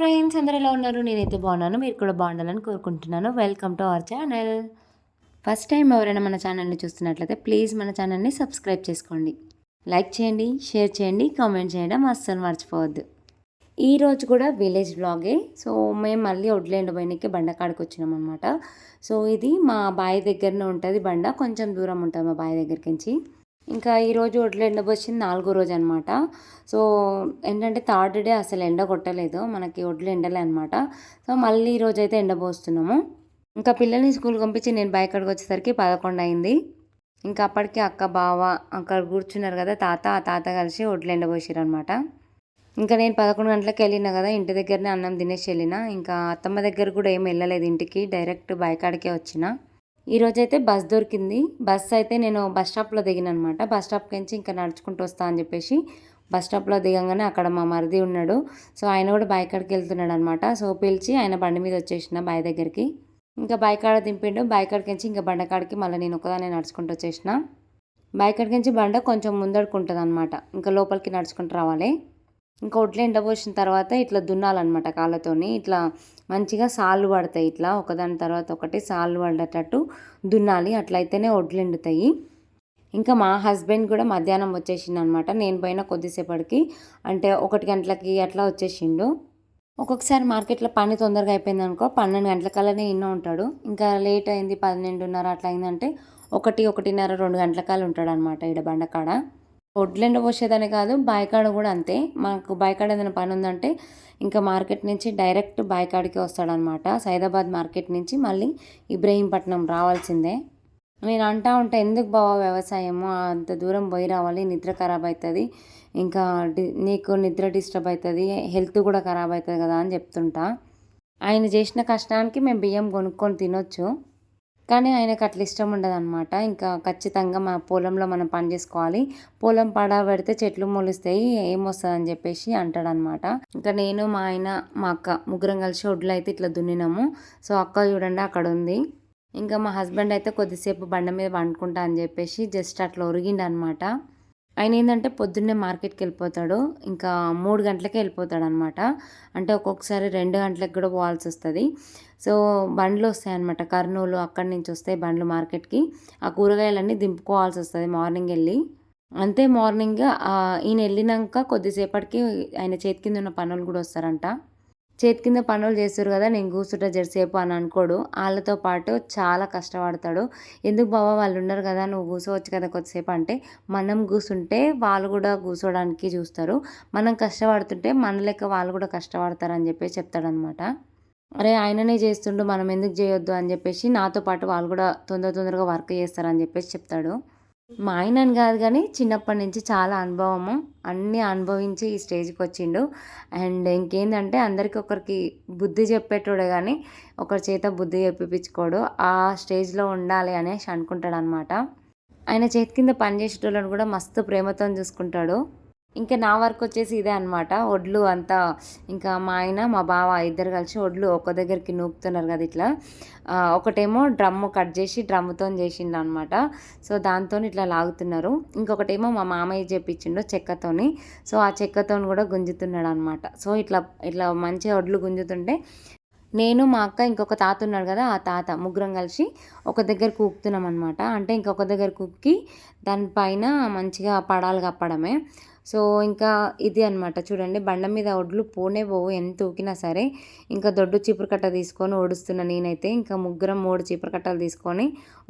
Friends అందరు ఎలా ఉన్నారు? నేనైతే బాగున్నాను. మీరు కూడా బాగుండాలని కోరుకుంటున్నాను. Welcome to our channel first time ఎవరైనా మన ఛానల్ని చూస్తున్నట్లయితే ప్లీజ్ మన ఛానల్ని సబ్స్క్రైబ్ చేసుకోండి. లైక్ చేయండి షేర్ చేయండి కామెంట్ చేయడం అస్సలు మర్చిపోవద్దు. ఈ రోజు కూడా విలేజ్ బ్లాగే సో మేము మళ్ళీ వడ్లేండు పోయినకి బండకాడికి వచ్చినాం అనమాట సో ఇది మా బావి దగ్గరనే ఉంటుంది బండ. కొంచెం దూరం ఉంటుంది మా బావి దగ్గరికి నుంచి ఇంకా ఈరోజు వడ్లు ఎండబోసింది నాలుగో రోజు అనమాట సో ఏంటంటే థర్డ్ డే అసలు ఎండ కొట్టలేదు. మనకి వడ్లు ఎండలే అనమాట సో మళ్ళీ ఈరోజు అయితే ఎండబోస్తున్నాము ఇంకా పిల్లల్ని స్కూల్ పంపించి నేను బైక్ అక్కడికి వచ్చేసరికి పదకొండు అయింది. ఇంకా అప్పటికి అక్క బావ అక్కడ కూర్చున్నారు కదా తాత ఆ తాత కలిసి వడ్లు ఎండబోసారు అనమాట ఇంకా నేను పదకొండు గంటలకు వెళ్ళినా కదా ఇంటి దగ్గరనే అన్నం తినేసి వెళ్ళిన. ఇంకా అత్తమ్మ దగ్గర కూడా ఏం వెళ్ళలేదు ఇంటికి డైరెక్ట్ బైక్ ఆడికే వచ్చిన. ఈరోజైతే బస్ దొరికింది. బస్ అయితే నేను బస్ స్టాప్లో దిగిన అనమాట బస్ స్టాప్కి నుంచి ఇంకా నడుచుకుంటూ వస్తా అని చెప్పేసి బస్ స్టాప్లో దిగంగానే అక్కడ మా మరిది ఉన్నాడు. సో ఆయన కూడా బైకాడికి కాడికి వెళ్తున్నాడు అనమాట సో పిలిచి ఆయన బండి మీద వచ్చేసిన బాయ్ దగ్గరికి. ఇంకా బైకాడ కాడ దింపిండు. బైక్ కాడికి నుంచి ఇంకా బండ కాడికి మళ్ళీ నేను ఒకదానే నడుచుకుంటూ వచ్చేసిన. బైక్ కాడికి నుంచి బండ కొంచెం ముందడుకుంటుంది అనమాట ఇంకా లోపలికి నడుచుకుంటూ రావాలి. ఇంకా ఒడ్లు ఎండబోసిన తర్వాత ఇట్లా దున్నాలన్నమాట కాళ్ళతోని. ఇట్లా మంచిగా సాళ్ళు పడతాయి ఇట్లా. ఒకదాని తర్వాత ఒకటి సాళ్ళు పడేటట్టు దున్నాలి. అట్లయితేనే ఒడ్లు ఎండుతాయి. ఇంకా మా హస్బెండ్ కూడా మధ్యాహ్నం వచ్చేసిండు అనమాట నేను పోయిన కొద్దిసేపటికి. అంటే ఒకటి గంటలకి అట్లా వచ్చేసిండు. ఒక్కొక్కసారి మార్కెట్లో పని తొందరగా అయిపోయింది అనుకో పన్నెండు గంటలకల్లానే ఇన్నో ఉంటాడు. ఇంకా లేట్ అయింది పన్నెండున్నర అట్లా అయిందంటే ఒకటి ఒకటిన్నర రెండు గంటల కాలు ఉంటాడు అనమాట ఇక్కడ బండకాడ వడ్లెండ పోసేదని కాదు బాయికాడ కూడా అంతే. మాకు బాయికాడ ఏదైనా పని ఉందంటే ఇంకా మార్కెట్ నుంచి డైరెక్ట్ బాయికాడికి వస్తాడనమాట. సైదాబాద్ మార్కెట్ నుంచి మళ్ళీ ఇబ్రహీంపట్నం రావాల్సిందే. నేను అంటా ఉంటా ఎందుకు బావా వ్యవసాయము? అంత దూరం పోయి రావాలి నిద్ర ఖరాబ్ అవుతుంది ఇంకా నీకు నిద్ర డిస్టర్బ్ అవుతుంది హెల్త్ కూడా ఖరాబ్ అవుతుంది కదా అని చెప్తుంటా. ఆయన చేసిన కష్టానికి మేము బియ్యం కొనుక్కొని తినొచ్చు. కానీ ఆయనకు అట్లా ఇష్టం ఉండదు అనమాట ఇంకా ఖచ్చితంగా మా పొలంలో మనం పని చేసుకోవాలి. పొలం పడా పెడితే చెట్లు మొలుస్తాయి ఏమొస్తుంది అని చెప్పేసి అంటాడనమాట ఇంకా నేను మా ఆయన మా అక్క ముగ్గురం కలిసి ఒడ్లు అయితే ఇట్లా దున్నినాము. సో అక్క చూడండి అక్కడ ఉంది. ఇంకా మా హస్బెండ్ అయితే కొద్దిసేపు బండ మీద పండుకుంటా అని చెప్పేసి జస్ట్ అట్లా ఒరిగిండు అనమాట ఆయన ఏంటంటే పొద్దున్నే మార్కెట్కి వెళ్ళిపోతాడు. ఇంకా మూడు గంటలకే వెళ్ళిపోతాడు అనమాట అంటే ఒక్కొక్కసారి రెండు గంటలకు కూడా పోవాల్సి వస్తుంది. సో బండ్లు వస్తాయన్నమాట. కర్నూలు అక్కడి నుంచి వస్తాయి బండ్లు మార్కెట్కి. ఆ కూరగాయలన్నీ దింపుకోవాల్సి వస్తుంది మార్నింగ్ వెళ్ళి. అంతే మార్నింగ్ ఈయన వెళ్ళినాక కొద్దిసేపటికి ఆయన చేతి కింద ఉన్న పనులు కూడా వస్తారంట. చేతి కింద పనులు చేస్తారు కదా నేను కూర్చుంటా జరసేపు అని అనుకోడు. వాళ్ళతో పాటు చాలా కష్టపడతాడు. ఎందుకు బాబా వాళ్ళు ఉన్నారు కదా నువ్వు కూర్చోవచ్చు కదా కొద్దిసేపు అంటే మనం కూర్చుంటే వాళ్ళు కూడా కూర్చోడానికి చూస్తారు. మనం కష్టపడుతుంటే మన లెక్క వాళ్ళు కూడా కష్టపడతారు అని చెప్పేసి చెప్తాడనమాట అరే ఆయననే చేస్తుండు మనం ఎందుకు చేయొద్దు అని చెప్పేసి నాతో పాటు వాళ్ళు కూడా తొందర తొందరగా వర్క్ చేస్తారని చెప్పేసి చెప్తాడు. మా ఆయనని కాదు కానీ చిన్నప్పటి నుంచి చాలా అనుభవము. అన్నీ అనుభవించి ఈ స్టేజ్కి వచ్చిండు. అండ్ ఇంకేంటంటే అందరికి ఒకరికి బుద్ధి చెప్పేటోడే కానీ ఒకరి చేత బుద్ధి చెప్పిపించుకోడు ఆ స్టేజ్లో ఉండాలి అనేసి అనుకుంటాడు అనమాట ఆయన చేతి కింద పనిచేసేటోళ్ళని కూడా మస్తు ప్రేమతో చూసుకుంటాడు. ఇంకా నా వర్క్ వచ్చేసి ఇదే అనమాట వడ్లు అంతా ఇంకా మా ఆయన మా బావ ఇద్దరు కలిసి వడ్లు ఒక దగ్గరికి నూపుతున్నారు కదా ఇట్లా. ఒకటేమో డ్రమ్ము కట్ చేసి డ్రమ్ముతో చేసిండు అనమాట సో దాంతో ఇట్లా లాగుతున్నారు. ఇంకొకటేమో మా మామయ్య చేపించిండు చెక్కతోని. సో ఆ చెక్కతో కూడా గుంజుతున్నాడు అనమాట సో ఇట్లా ఇట్లా మంచిగా వడ్లు గుంజుతుంటే నేను మా అక్క ఇంకొక తాత ఉన్నాడు కదా ఆ తాత ముగ్గురం కలిసి ఒక దగ్గర కూకుతున్నాం అనమాట అంటే ఇంకొక దగ్గర కుక్కి దానిపైన మంచిగా పడాలు కప్పడమే. సో ఇంకా ఇది అనమాట చూడండి బండ మీద ఒడ్లు పోనే పోవు ఎంత ఊకినా సరే. ఇంకా దొడ్డు చీపురు కట్ట తీసుకొని ఓడుస్తున్నా నేనైతే. ఇంకా ముగ్గురం మూడు చీపురు కట్టలు తీసుకొని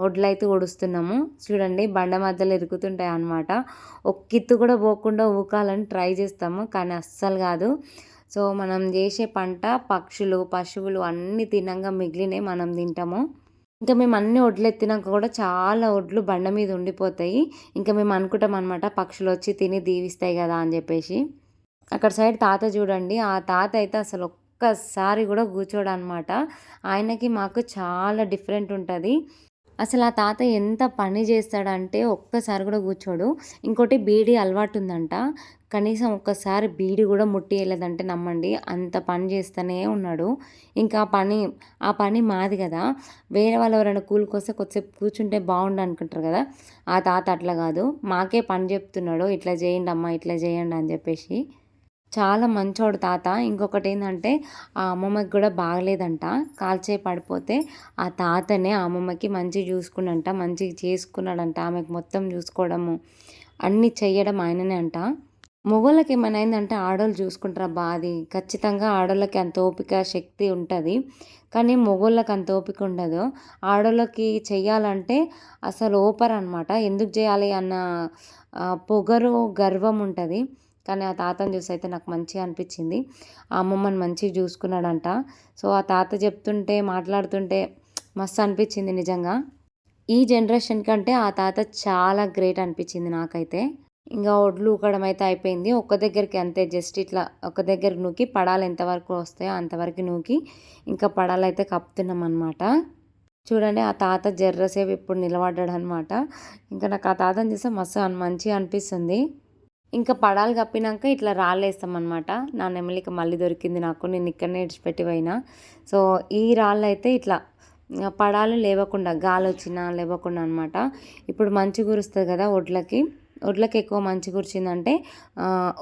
ఒడ్లు అయితే ఓడుస్తున్నాము. చూడండి బండ మధ్యలో ఇరుకుతుంటాయి అనమాట ఒక్కిత్తు కూడా పోకుండా ఊకాలని ట్రై చేస్తాము కానీ అస్సలు కాదు. సో మనం చేసే పంట పక్షులు పశువులు అన్నీ తినంగా మిగిలినవి మనం తింటాము. ఇంకా మేము అన్ని వడ్లు ఎత్తినాక కూడా చాలా వడ్లు బండ మీద ఉండిపోతాయి. ఇంకా మేము అనుకుంటాం అనమాట పక్షులు వచ్చి తిని దీవిస్తాయి కదా అని చెప్పేసి. అక్కడ సైడ్ తాత చూడండి ఆ తాత అయితే అసలు ఒక్కసారి కూడా కూర్చోడనమాట ఆయనకి మాకు చాలా డిఫరెంట్ ఉంటుంది. అసలు ఆ తాత ఎంత పని చేస్తాడంటే ఒక్కసారి కూడా కూర్చోడు. ఇంకోటి బీడీ అలవాటు ఉందంట. కనీసం ఒక్కసారి బీడి కూడా ముట్టియలేదంటే నమ్మండి. అంత పని చేస్తూనే ఉన్నాడు. ఇంకా పని ఆ పని మాది కదా. వేరే వాళ్ళు ఎవరైనా కూలికొస్తే కొద్దిసేపు కూర్చుంటే బాగుండు అనుకుంటారు కదా. ఆ తాత అట్లా కాదు. మాకే పని చెప్తున్నాడు. ఇట్లా చేయండి అమ్మ ఇట్లా చేయండి అని చెప్పేసి. చాలా మంచోడు తాత. ఇంకొకటి ఏంటంటే ఆ అమ్మమ్మకి కూడా బాగలేదంట. కాల్చే పడిపోతే ఆ తాతనే ఆ అమ్మమ్మకి మంచిగా చూసుకున్నంట మంచిగా చేసుకున్నాడంట. ఆమెకు మొత్తం చూసుకోవడము అన్నీ చెయ్యడం ఆయననే అంట. మొగోళ్ళకి ఏమైనాయిందంటే ఆడవాళ్ళు చూసుకుంటారా బాది ఖచ్చితంగా ఆడవాళ్ళకి అంత ఓపిక శక్తి ఉంటుంది. కానీ మొగోళ్ళకి అంత ఓపిక ఉండదు. ఆడవాళ్ళకి చెయ్యాలంటే అసలు ఓపర్ అనమాట ఎందుకు చేయాలి అన్న పొగరు గర్వం ఉంటుంది. కానీ ఆ తాతను చూసి అయితే నాకు మంచిగా అనిపించింది. ఆ అమ్మమ్మని మంచిగా చూసుకున్నాడంట. సో ఆ తాత చెప్తుంటే మాట్లాడుతుంటే మస్తు అనిపించింది నిజంగా. ఈ జనరేషన్ కంటే ఆ తాత చాలా గ్రేట్ అనిపించింది నాకైతే. ఇంకా ఒడ్లు ఊకడం అయితే అయిపోయింది. ఒక్క దగ్గరికి అంతే జస్ట్ ఇట్లా ఒక దగ్గర నూకి పడాలు ఎంతవరకు వస్తాయో అంతవరకు నూకి ఇంకా పడాలు అయితే కప్పుతున్నాం అనమాట చూడండి ఆ తాత జర్రసేపు ఇప్పుడు నిలబడ్డాడు అనమాట ఇంకా నాకు ఆ తాతని చూస్తే మస్తు మంచిగా అనిపిస్తుంది. ఇంకా పడాలు కప్పినాక ఇట్లా రాళ్ళేస్తామన్నమాట నా నెమలిక మళ్ళీ దొరికింది నాకు నేను ఇక్కడనే ఇడిచిపెట్టి పోయినా సో ఈ రాళ్ళు అయితే ఇట్లా పడాలు లేవకుండా గాలి వచ్చినా లేవకుండా అనమాట ఇప్పుడు మంచి కురుస్తుంది కదా ఒడ్లకి. ఒడ్లకి ఎక్కువ మంచి కూర్చిందంటే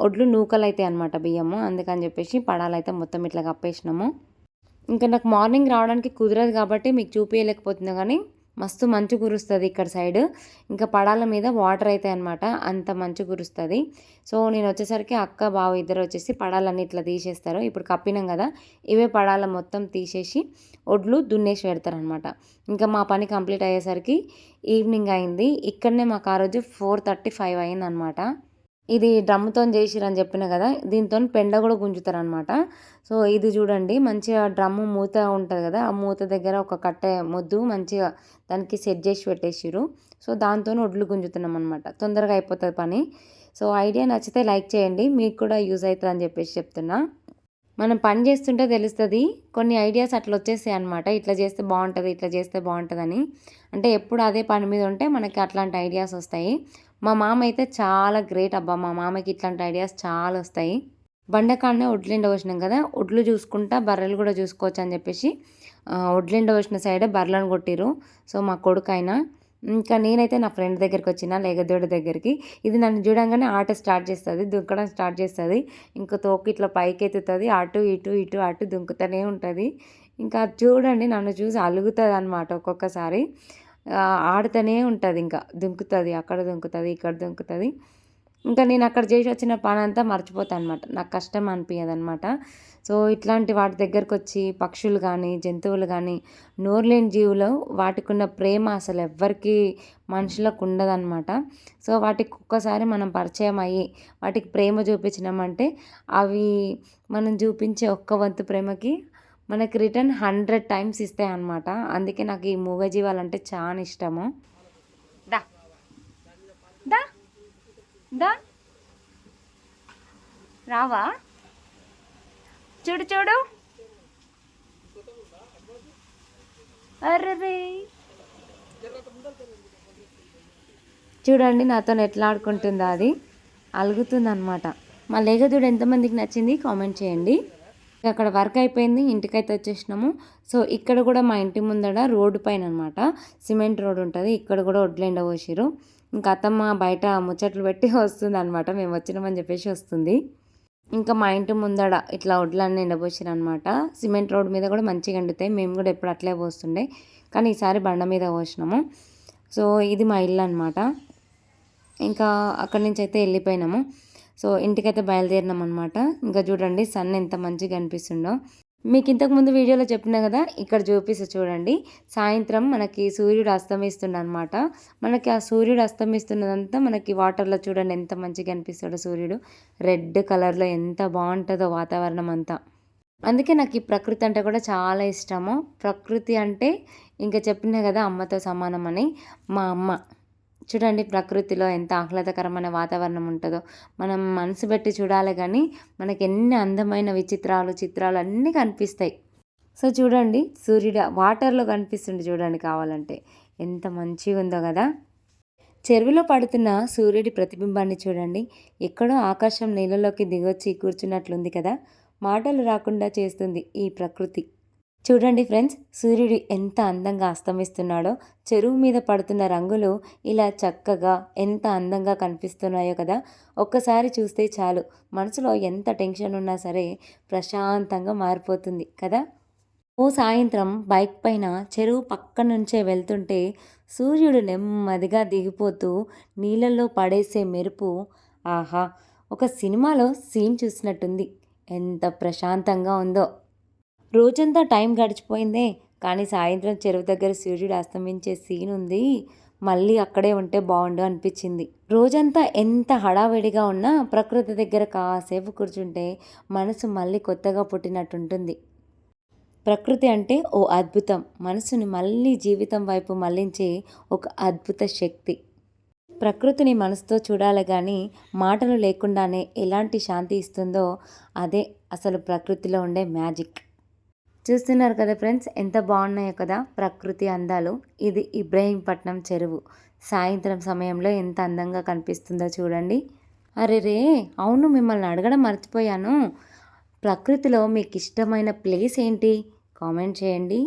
ఒడ్లు నూకలు అవుతాయి అనమాట బియ్యము. అందుకని చెప్పేసి పడాలైతే మొత్తం ఇట్లా కప్పేసినాము. ఇంకా నాకు మార్నింగ్ రావడానికి కుదరదు కాబట్టి మీకు చూపించలేకపోతున్నా కానీ మస్తు మంచు కురుస్తుంది ఇక్కడ సైడ్. ఇంకా పడాల మీద వాటర్ అవుతాయి అనమాట అంత మంచు కురుస్తుంది. సో నేను వచ్చేసరికి అక్క బావ ఇద్దరు వచ్చేసి పడాలన్నీ ఇట్లా తీసేస్తారు. ఇప్పుడు కప్పినాం కదా ఇవే పడాల మొత్తం తీసేసి ఒడ్లు దున్నేసి పెడతారనమాట ఇంకా మా పని కంప్లీట్ అయ్యేసరికి ఈవినింగ్ అయింది. ఇక్కడనే మాకు ఆ రోజు ఫోర్ థర్టీ ఫైవ్ అయిందనమాట ఇది డ్రమ్తో చేసిరని చెప్పిన కదా దీంతో పెండ కూడా గుంజుతారు అనమాట సో ఇది చూడండి మంచిగా డ్రమ్ము మూత ఉంటుంది కదా ఆ మూత దగ్గర ఒక కట్టె మొద్దు మంచిగా దానికి సెట్ చేసి పెట్టేసిరు సో దాంతో ఒడ్లు గుంజుతున్నాం అనమాట తొందరగా అయిపోతుంది పని. సో ఐడియా నచ్చితే లైక్ చేయండి మీకు కూడా యూజ్ అవుతుంది అని చెప్పేసి చెప్తున్నా. మనం పని చేస్తుంటే తెలుస్తుంది కొన్ని ఐడియాస్ అట్లా వచ్చేసాయి అనమాట ఇట్లా చేస్తే బాగుంటుంది ఇట్లా చేస్తే బాగుంటుందని. అంటే ఎప్పుడు అదే పని మీద ఉంటే మనకి అట్లాంటి ఐడియాస్ వస్తాయి. మా మామ అయితే చాలా గ్రేట్ అబ్బా. మా మామకి ఇట్లాంటి ఐడియాస్ చాలా వస్తాయి. బండకాడనే వడ్లిండ పోసినాం కదా ఒడ్లు చూసుకుంటా బర్రెలు కూడా చూసుకోవచ్చు అని చెప్పేసి వడ్లిండ వచ్చిన సైడే బర్రెలను కొట్టిరు సో మా కొడుకు అయినా ఇంకా నేనైతే నా ఫ్రెండ్ దగ్గరికి వచ్చిన లేగదోడి దగ్గరికి. ఇది నన్ను చూడంగానే ఆట స్టార్ట్ చేస్తుంది దుంకడం స్టార్ట్ చేస్తుంది. ఇంకా తోకి ఇట్లా పైకి ఎత్తుతుంది అటు ఇటు ఇటు అటు దుంకుతూనే ఉంటుంది. ఇంకా చూడండి నన్ను చూసి అలుగుతుంది అనమాట ఒక్కొక్కసారి. ఆడుతూనే ఉంటుంది ఇంకా. దుంకుతుంది అక్కడ దుంకుతుంది ఇక్కడ దుంకుతుంది. ఇంకా నేను అక్కడ చేసి వచ్చిన పని అంతా మర్చిపోతాను అనమాట నాకు కష్టం అనిపించదు అనమాట సో ఇట్లాంటి వాటి దగ్గరకు వచ్చి పక్షులు కానీ జంతువులు కానీ నోర్లేని జీవులు వాటికి ఉన్న ప్రేమ అసలు ఎవ్వరికి మనుషులకు ఉండదన్నమాట. సో వాటికి ఒక్కసారి మనం పరిచయం అయ్యి వాటికి ప్రేమ చూపించినామంటే అవి మనం చూపించే ఒక్క వంతు ప్రేమకి మనకి రిటర్న్ హండ్రెడ్ టైమ్స్ ఇస్తాయి అనమాట అందుకే నాకు ఈ మూగజీవాలు అంటే చాలా ఇష్టము. దా. దా. దా. రావా? చూడు చూడు. అర్రే. చూడండి నాతో ఎట్లా ఆడుకుంటుందా అది. అలుగుతుంది అనమాట మా లేగదుడు ఎంతమందికి నచ్చింది కామెంట్ చేయండి. అక్కడ వర్క్ అయిపోయింది ఇంటికైతే వచ్చేసినాము. సో ఇక్కడ కూడా మా ఇంటి ముందర రోడ్డు పైన అనమాట సిమెంట్ రోడ్ ఉంటుంది. ఇక్కడ కూడా వడ్లెండ పోసిరు ఇంకా అత్తమ్మ బయట ముచ్చట్లు పెట్టి వస్తుంది అనమాట మేము వచ్చినామని చెప్పేసి వస్తుంది. ఇంకా మా ఇంటి ముందడ ఇట్లా వడ్లన్నీ ఎండబోసారు అనమాట సిమెంట్ రోడ్ మీద కూడా మంచిగా ఎండుతాయి. మేము కూడా ఎప్పుడు అట్లే పోస్తుండే. కానీ ఈసారి బండ మీద పోసినాము. సో ఇది మా ఇల్లు అనమాట. ఇంకా అక్కడి నుంచి అయితే వెళ్ళిపోయినాము. సో ఇంటికైతే బయలుదేరినాం అనమాట ఇంకా చూడండి సన్ ఎంత మంచిగా అనిపిస్తుండో మీకు ఇంతకుముందు వీడియోలో చెప్పినా కదా ఇక్కడ చూపిస్తే చూడండి. సాయంత్రం మనకి సూర్యుడు అస్తమిస్తుండ అనమాట మనకి ఆ సూర్యుడు అస్తమిస్తున్నదంతా మనకి వాటర్లో చూడండి ఎంత మంచిగా అనిపిస్తాడో సూర్యుడు. రెడ్ కలర్లో ఎంత బాగుంటుందో వాతావరణం అంతా. అందుకే నాకు ఈ ప్రకృతి అంటే కూడా చాలా ఇష్టము. ప్రకృతి అంటే ఇంకా చెప్పినా కదా అమ్మతో సమానం అని మా అమ్మ. చూడండి ప్రకృతిలో ఎంత ఆహ్లాదకరమైన వాతావరణం ఉంటుందో. మనం మనసు పెట్టి చూడాలి కానీ మనకి ఎన్ని అందమైన విచిత్రాలు చిత్రాలు అన్నీ కనిపిస్తాయి. సో చూడండి సూర్యుడు వాటర్లో కనిపిస్తుంది చూడండి కావాలంటే. ఎంత మంచిగా ఉందో కదా. చెరువులో పడుతున్న సూర్యుడి ప్రతిబింబాన్ని చూడండి. ఎక్కడో ఆకాశం నీళ్ళలోకి దిగొచ్చి కూర్చున్నట్లుంది కదా. మాటలు రాకుండా చేస్తుంది ఈ ప్రకృతి. చూడండి ఫ్రెండ్స్ సూర్యుడు ఎంత అందంగా అస్తమిస్తున్నాడో. చెరువు మీద పడుతున్న రంగులు ఇలా చక్కగా ఎంత అందంగా కనిపిస్తున్నాయో కదా. ఒక్కసారి చూస్తే చాలు మనసులో ఎంత టెన్షన్ ఉన్నా సరే ప్రశాంతంగా మారిపోతుంది కదా. ఓ సాయంత్రం బైక్ పైన చెరువు పక్క నుంచే వెళ్తుంటే సూర్యుడు నెమ్మదిగా దిగిపోతూ నీళ్ళల్లో పడేసే మెరుపు ఆహా ఒక సినిమాలో సీన్ చూసినట్టుంది. ఎంత ప్రశాంతంగా ఉందో. రోజంతా టైం గడిచిపోయిందే. కానీ సాయంత్రం చెరువు దగ్గర సూర్యుడు అస్తమించే సీన్ ఉంది. మళ్ళీ అక్కడే ఉంటే బాగుండు అనిపించింది. రోజంతా ఎంత హడావిడిగా ఉన్నా ప్రకృతి దగ్గర కాసేపు కూర్చుంటే మనసు మళ్ళీ కొత్తగా పుట్టినట్టుంటుంది. ప్రకృతి అంటే ఓ అద్భుతం. మనసుని మళ్ళీ జీవితం వైపు మళ్ళించే ఒక అద్భుత శక్తి. ప్రకృతిని మనసుతో చూడాలి కానీ మాటలు లేకుండానే ఎలాంటి శాంతి ఇస్తుందో అదే అసలు ప్రకృతిలో ఉండే మ్యాజిక్. చూస్తున్నారు కదా ఫ్రెండ్స్ ఎంత బాగున్నాయో కదా ప్రకృతి అందాలు. ఇది ఇబ్రహీంపట్నం చెరువు. సాయంత్రం సమయంలో ఎంత అందంగా కనిపిస్తుందో చూడండి. అరే రే అవును మిమ్మల్ని అడగడం మర్చిపోయాను. ప్రకృతిలో మీకు ఇష్టమైన ప్లేస్ ఏంటి? కామెంట్ చేయండి.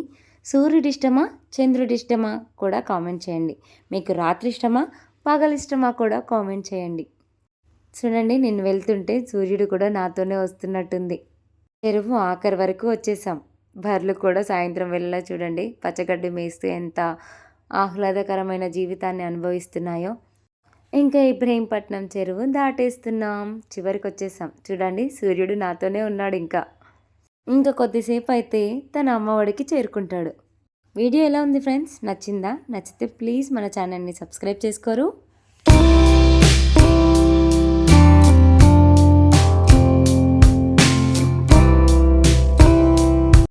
సూర్యుడి ఇష్టమా? చంద్రుడి ఇష్టమా? కూడా కామెంట్ చేయండి. మీకు రాత్రి ఇష్టమా? పగలు ఇష్టమా? కూడా కామెంట్ చేయండి. చూడండి నేను వెళ్తుంటే సూర్యుడు కూడా నాతోనే వస్తున్నట్టుంది. చెరువు ఆఖరి వరకు వచ్చేసాం. బర్రెలు కూడా సాయంత్రం వెళ్ళా చూడండి పచ్చగడ్డి మేస్తూ ఎంత ఆహ్లాదకరమైన జీవితాన్ని అనుభవిస్తున్నాయో. ఇంకా ఇబ్రహీంపట్నం చెరువు దాటేస్తున్నాం చివరికి వచ్చేసాం చూడండి సూర్యుడు నాతోనే ఉన్నాడు ఇంకా. ఇంకా కొద్దిసేపు అయితే తన అమ్మఒడికి చేరుకుంటాడు. వీడియో ఎలా ఉంది ఫ్రెండ్స్? నచ్చిందా? నచ్చితే ప్లీజ్ మన ఛానల్ని సబ్స్క్రైబ్ చేసుకోరు.